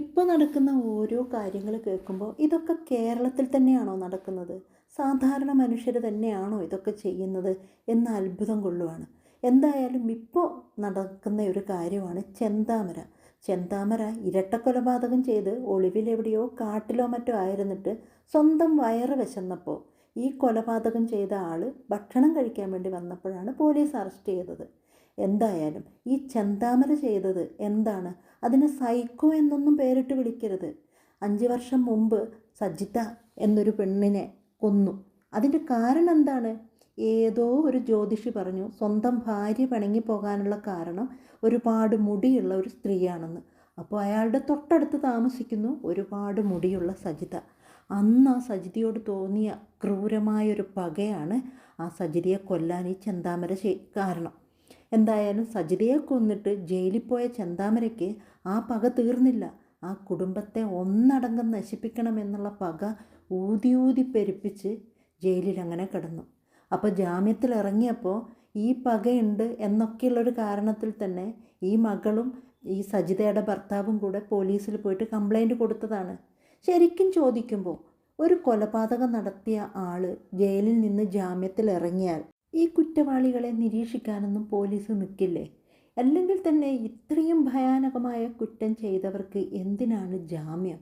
ഇപ്പോൾ നടക്കുന്ന ഓരോ കാര്യങ്ങൾ കേൾക്കുമ്പോൾ ഇതൊക്കെ കേരളത്തിൽ തന്നെയാണോ നടക്കുന്നത്? സാധാരണ മനുഷ്യർ തന്നെയാണോ ഇതൊക്കെ ചെയ്യുന്നത് എന്ന് അത്ഭുതം കൊള്ളുവാണ്. എന്തായാലും ഇപ്പോൾ നടക്കുന്ന ഒരു കാര്യമാണ് ചെന്താമര. ചെന്താമര ഇരട്ടക്കൊലപാതകം ചെയ്ത് ഒളിവിലെവിടെയോ കാട്ടിലോ മറ്റോ ആയിരുന്നിട്ട് സ്വന്തം വയറ് വിശന്നപ്പോൾ ഈ കൊലപാതകം ചെയ്ത ആൾ ഭക്ഷണം കഴിക്കാൻ വേണ്ടി വന്നപ്പോഴാണ് പോലീസ് അറസ്റ്റ് ചെയ്തത്. എന്തായാലും ഈ ചെന്താമര ചെയ്തത് എന്താണ്? അതിന് സൈക്കോ എന്നൊന്നും പേരിട്ട് വിളിക്കരുത്. അഞ്ച് വർഷം മുമ്പ് സജിത എന്നൊരു പെണ്ണിനെ കൊന്നു. അതിന്റെ കാരണം എന്താണ്? ഏതോ ഒരു ജ്യോതിഷി പറഞ്ഞു സ്വന്തം ഭാര്യ പിണങ്ങി പോകാനുള്ള കാരണം ഒരുപാട് മുടിയുള്ള ഒരു സ്ത്രീയാണെന്ന്. അപ്പോൾ അയാളുടെ തൊട്ടടുത്ത് താമസിക്കുന്നു ഒരുപാട് മുടിയുള്ള സജിത. അന്ന് ആ സജിതയോട് തോന്നിയ ക്രൂരമായൊരു പകയാണ് ആ സജിതയെ കൊല്ലാൻ ഈ ചെന്താമര കാരണം. എന്തായാലും സജിതയെ കൊന്നിട്ട് ജയിലിൽ പോയ ചെന്താമരയ്ക്ക് ആ പക തീർന്നില്ല. ആ കുടുംബത്തെ ഒന്നടങ്കം നശിപ്പിക്കണമെന്നുള്ള പക ഊതി ഊതി പെരുപ്പിച്ച് ജയിലിൽ അങ്ങനെ കിടന്നു. അപ്പോൾ ജാമ്യത്തിൽ ഇറങ്ങിയപ്പോൾ ഈ പകയുണ്ട് എന്നൊക്കെയുള്ളൊരു കാരണത്തിൽ തന്നെ ഈ മകളും ഈ സജിതയുടെ ഭർത്താവും കൂടെ പോലീസിൽ പോയിട്ട് കംപ്ലൈന്റ് കൊടുത്തതാണ്. ശരിക്കും ചോദിക്കുമ്പോൾ ഒരു കൊലപാതകം നടത്തിയ ആൾ ജയിലിൽ നിന്ന് ജാമ്യത്തിൽ ഇറങ്ങിയാൽ ഈ കുറ്റവാളികളെ നിരീക്ഷിക്കാനൊന്നും പോലീസ് നിൽക്കില്ലേ അല്ലെങ്കിൽ തന്നെ ഇത്രയും ഭയാനകമായ കുറ്റം ചെയ്തവർക്ക് എന്തിനാണ് ജാമ്യം?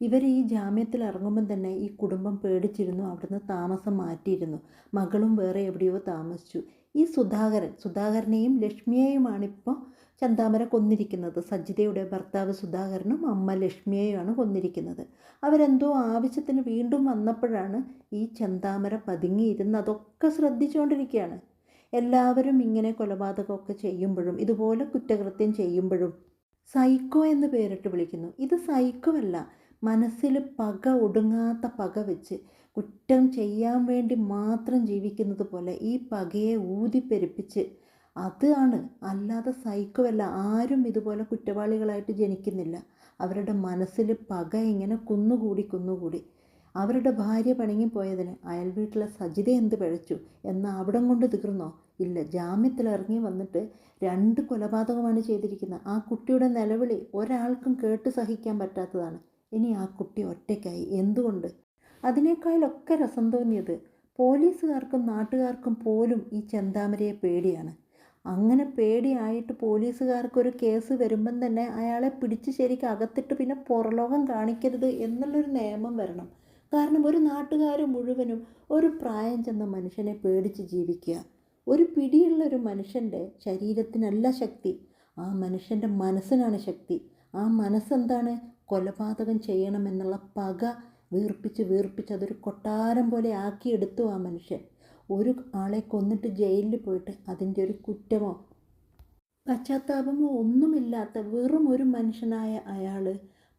ഇവർ ഈ ജാമ്യത്തിൽ ഇറങ്ങുമ്പം തന്നെ ഈ കുടുംബം പേടിച്ചിരുന്നു അവിടുന്ന് താമസം മാറ്റിയിരുന്നു. മകളും വേറെ എവിടെയോ താമസിച്ചു. ഈ സുധാകരൻ സുധാകരനെയും ലക്ഷ്മിയെയുമാണിപ്പോൾ ചന്താമര കൊന്നിരിക്കുന്നത്. സജിതയുടെ ഭർത്താവ് സുധാകരനും അമ്മ ലക്ഷ്മിയെയുമാണ് കൊന്നിരിക്കുന്നത്. അവരെന്തോ ആവശ്യത്തിന് വീണ്ടും വന്നപ്പോഴാണ് ഈ ചന്താമര പതുങ്ങിയിരുന്ന് അതൊക്കെ ശ്രദ്ധിച്ചുകൊണ്ടിരിക്കുകയാണ് എല്ലാവരും ഇങ്ങനെ കൊലപാതകമൊക്കെ ചെയ്യുമ്പോഴും ഇതുപോലെ കുറ്റകൃത്യം ചെയ്യുമ്പോഴും സൈക്കോ എന്ന് പേരിട്ട് വിളിക്കുന്നു. ഇത് സൈക്കോ അല്ല മനസ്സിൽ പക ഒടുങ്ങാത്ത പക വെച്ച് കുറ്റം ചെയ്യാൻ വേണ്ടി മാത്രം ജീവിക്കുന്നത് പോലെ ഈ പകയെ ഊതിപ്പെരുപ്പിച്ച് അതാണ് അല്ലാതെ സൈക്കോ ആരും ഇതുപോലെ കുറ്റവാളികളായിട്ട് ജനിക്കുന്നില്ല. അവരുടെ മനസ്സിൽ പക ഇങ്ങനെ കുന്നുകൂടി കുന്നുകൂടി. അവരുടെ ഭാര്യ പണങ്ങിപ്പോയതിന് അയൽ വീട്ടിലെ സജിത എന്ത് പിഴച്ചു? എന്നാൽ അവിടം കൊണ്ട് തീർന്നോ ഇല്ല. ജാമ്യത്തിൽ ഇറങ്ങി വന്നിട്ട് രണ്ട് കൊലപാതകമാണ് ചെയ്തിരിക്കുന്നത് ആ കുട്ടിയുടെ നിലവിളി ഒരാൾക്കും കേട്ട് സഹിക്കാൻ പറ്റാത്തതാണ്. ഇനി ആ കുട്ടി ഒറ്റയ്ക്കായി. എന്തുകൊണ്ട്? അതിനേക്കാളൊക്കെ രസം തോന്നിയത് പോലീസുകാർക്കും നാട്ടുകാർക്കും പോലും ഈ ചെന്താമരയെ പേടിയാണ്. അങ്ങനെ പേടിയായിട്ട് പോലീസുകാർക്കൊരു കേസ് വരുമ്പം തന്നെ അയാളെ പിടിച്ച് ശരിക്കും അകത്തിട്ട് പിന്നെ പുറലോകം കാണിക്കരുത് എന്നുള്ളൊരു നിയമം വരണം. കാരണം ഒരു നാട്ടുകാർ മുഴുവനും ഒരു പ്രായം ചെന്ന മനുഷ്യനെ പേടിച്ച് ജീവിക്കുക. ഒരു പിടിയുള്ള ഒരു മനുഷ്യന്റെ ശരീരത്തിനല്ല ശക്തി. ആ മനുഷ്യന്റെ മനസ്സിനാണ് ശക്തി. ആ മനസ്സെന്താണ് കൊലപാതകം ചെയ്യണമെന്നുള്ള പക വീർപ്പിച്ച് വീർപ്പിച്ച് അതൊരു കൊട്ടാരം പോലെ ആക്കിയെടുത്തു ആ മനുഷ്യൻ. ഒരു ആളെ കൊന്നിട്ട് ജയിലിൽ പോയിട്ട് അതിന്റെ ഒരു കുറ്റമോ? പശ്ചാത്താപമോ ഒന്നുമില്ലാത്ത വെറും ഒരു മനുഷ്യനായ അയാൾ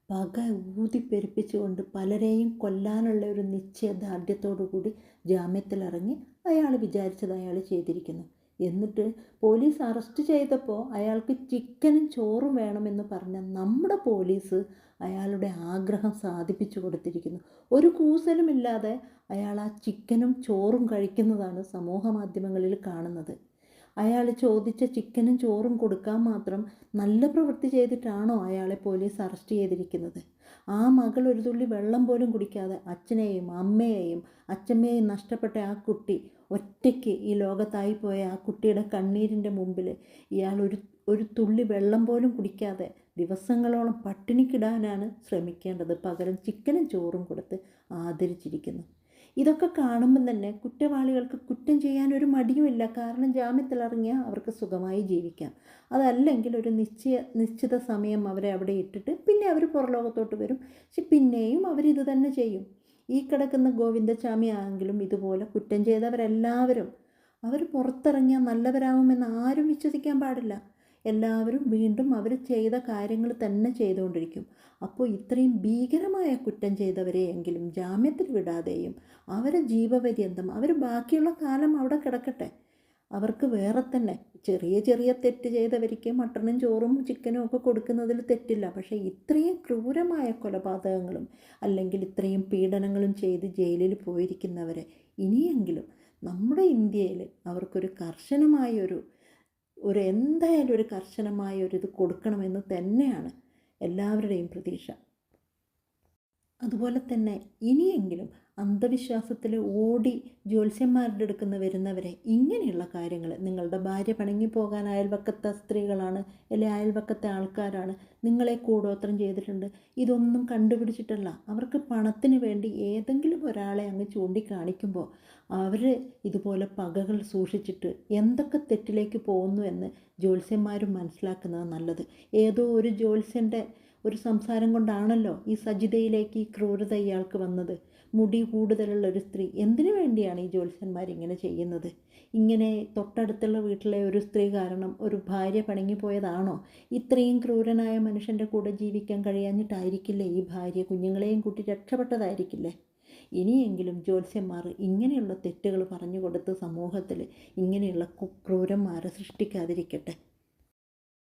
പക ഊതിപ്പെരുപ്പിച്ചുകൊണ്ട് പലരെയും കൊല്ലാനുള്ള ഒരു നിശ്ചയദാർഢ്യത്തോടു കൂടി ജാമ്യത്തിലിറങ്ങി അയാൾ വിചാരിച്ചത് അയാൾ ചെയ്തിരിക്കുന്നു. എന്നിട്ട് പോലീസ് അറസ്റ്റ് ചെയ്തപ്പോൾ അയാൾക്ക് ചിക്കനും ചോറും വേണമെന്ന് പറഞ്ഞ നമ്മുടെ പോലീസ് അയാളുടെ ആഗ്രഹം സാധിപ്പിച്ചു കൊടുത്തിരിക്കുന്നു. ഒരു കൂസലുമില്ലാതെ അയാൾ ആ ചിക്കനും ചോറും കഴിക്കുന്നതാണ് സമൂഹ മാധ്യമങ്ങളിൽ കാണുന്നത്. അയാൾ ചോദിച്ച ചിക്കനും ചോറും കൊടുക്കാൻ മാത്രം നല്ല പ്രവൃത്തി ചെയ്തിട്ടാണോ അയാളെ പോലീസ് അറസ്റ്റ് ചെയ്തിരിക്കുന്നത്? ആ മകൾ ഒരു തുള്ളി വെള്ളം പോലും കുടിക്കാതെ അച്ഛനെയും അമ്മയെയും അച്ഛമ്മയെയും നഷ്ടപ്പെട്ട ആ കുട്ടി ഒറ്റയ്ക്ക് ഈ ലോകത്തായി പോയ ആ കുട്ടിയുടെ കണ്ണീരിന്റെ മുമ്പിൽ ഇയാൾ ഒരു ഒരു തുള്ളി വെള്ളം പോലും കുടിക്കാതെ ദിവസങ്ങളോളം പട്ടിണിക്കിടാനാണ് ശ്രമിക്കേണ്ടത്. പകരം ചിക്കനും ചോറും കൊടുത്ത് ആദരിച്ചിരിക്കുന്നു. ഇതൊക്കെ കാണുമ്പം തന്നെ കുറ്റവാളികൾക്ക് കുറ്റം ചെയ്യാൻ ഒരു മടിയുമില്ല. കാരണം ജാമ്യത്തിലിറങ്ങിയാൽ അവർക്ക് സുഖമായി ജീവിക്കാം. അതല്ലെങ്കിൽ ഒരു നിശ്ചയ നിശ്ചിത സമയം അവരെ അവിടെ ഇട്ടിട്ട് പിന്നെ അവർ പുറലോകത്തോട്ട് വരും. പക്ഷെ പിന്നെയും അവരിത് തന്നെ ചെയ്യും. ഈ കിടക്കുന്ന ഗോവിന്ദസ്വാമി ആണെങ്കിലും ഇതുപോലെ കുറ്റം ചെയ്തവരെല്ലാവരും അവർ പുറത്തിറങ്ങിയാൽ നല്ലവരാകുമെന്ന് ആരും വിശ്വസിക്കാൻ പാടില്ല. എല്ലാവരും വീണ്ടും അവർ ചെയ്ത കാര്യങ്ങൾ തന്നെ ചെയ്തുകൊണ്ടിരിക്കും. അപ്പോൾ ഇത്രയും ഭീകരമായ കുറ്റം ചെയ്തവരെയെങ്കിലും ജാമ്യത്തിൽ വിടാതെയും അവരെ ജീവപര്യന്തം അവർ ബാക്കിയുള്ള കാലം അവിടെ കിടക്കട്ടെ. അവർക്ക് വേറെ തന്നെ ചെറിയ ചെറിയ തെറ്റ് ചെയ്തവർക്ക് മട്ടണും ചോറും ചിക്കനും ഒക്കെ കൊടുക്കുന്നതിൽ തെറ്റില്ല. പക്ഷേ ഇത്രയും ക്രൂരമായ കൊലപാതകങ്ങളും അല്ലെങ്കിൽ ഇത്രയും പീഡനങ്ങളും ചെയ്ത് ജയിലിൽ പോയിരിക്കുന്നവരെ ഇനിയെങ്കിലും നമ്മുടെ ഇന്ത്യയിൽ അവർക്കൊരു കർശനമായൊരു ഒരു എന്തായാലും ഒരു കർശനമായ ഒരു ഇത് കൊടുക്കണമെന്ന് തന്നെയാണ് എല്ലാവരുടെയും പ്രതീക്ഷ. അതുപോലെ തന്നെ ഇനിയെങ്കിലും അന്ധവിശ്വാസത്തിൽ ഓടി ജ്യോത്സ്യന്മാരുടെ അടുക്കുന്ന വരുന്നവരെ ഇങ്ങനെയുള്ള കാര്യങ്ങൾ നിങ്ങളുടെ ഭാര്യ പണങ്ങിപ്പോകാൻ പോകാൻ അയൽവക്കത്തെ സ്ത്രീകളാണ് അല്ലെ അയൽവക്കത്തെ ആൾക്കാരാണ് നിങ്ങളെ കൂടോത്രം ചെയ്തിട്ടുണ്ട്. ഇതൊന്നും കണ്ടുപിടിച്ചിട്ടല്ല. അവർക്ക് പണത്തിന് വേണ്ടി ഏതെങ്കിലും ഒരാളെ അങ്ങ് ചൂണ്ടിക്കാണിക്കുമ്പോൾ അവർ ഇതുപോലെ പകകൾ സൂക്ഷിച്ചിട്ട് എന്തൊക്കെ തെറ്റിലേക്ക് പോകുന്നു എന്ന് ജ്യോത്സ്യന്മാരും മനസ്സിലാക്കുന്നത് നല്ലത്. ഏതോ ഒരു ജ്യോത്സ്യന്റെ ഒരു സംസാരം കൊണ്ടാണല്ലോ ഈ സജിതയിലേക്ക് ഈ ക്രൂരത ഇയാൾക്ക് വന്നത്. മുടി കൂടുതലുള്ള ഒരു സ്ത്രീ. എന്തിനു വേണ്ടിയാണ് ഈ ജ്യോത്സ്യന്മാർ ഇങ്ങനെ ചെയ്യുന്നത്? ഇങ്ങനെ തൊട്ടടുത്തുള്ള വീട്ടിലെ ഒരു സ്ത്രീ കാരണം ഒരു ഭാര്യ പണങ്ങിപ്പോയതാണോ ഇത്രയും ക്രൂരനായ മനുഷ്യന്റെ കൂടെ ജീവിക്കാൻ കഴിയാഞ്ഞിട്ടായിരിക്കില്ലേ ഈ ഭാര്യ കുഞ്ഞുങ്ങളെയും കൂട്ടി രക്ഷപ്പെട്ടതായിരിക്കില്ലേ? ഇനിയെങ്കിലും ജ്യോത്സ്യന്മാർ ഇങ്ങനെയുള്ള തെറ്റുകൾ പറഞ്ഞു കൊടുത്ത് സമൂഹത്തിൽ ഇങ്ങനെയുള്ള ക്രൂരന്മാരെ സൃഷ്ടിക്കാതിരിക്കട്ടെ.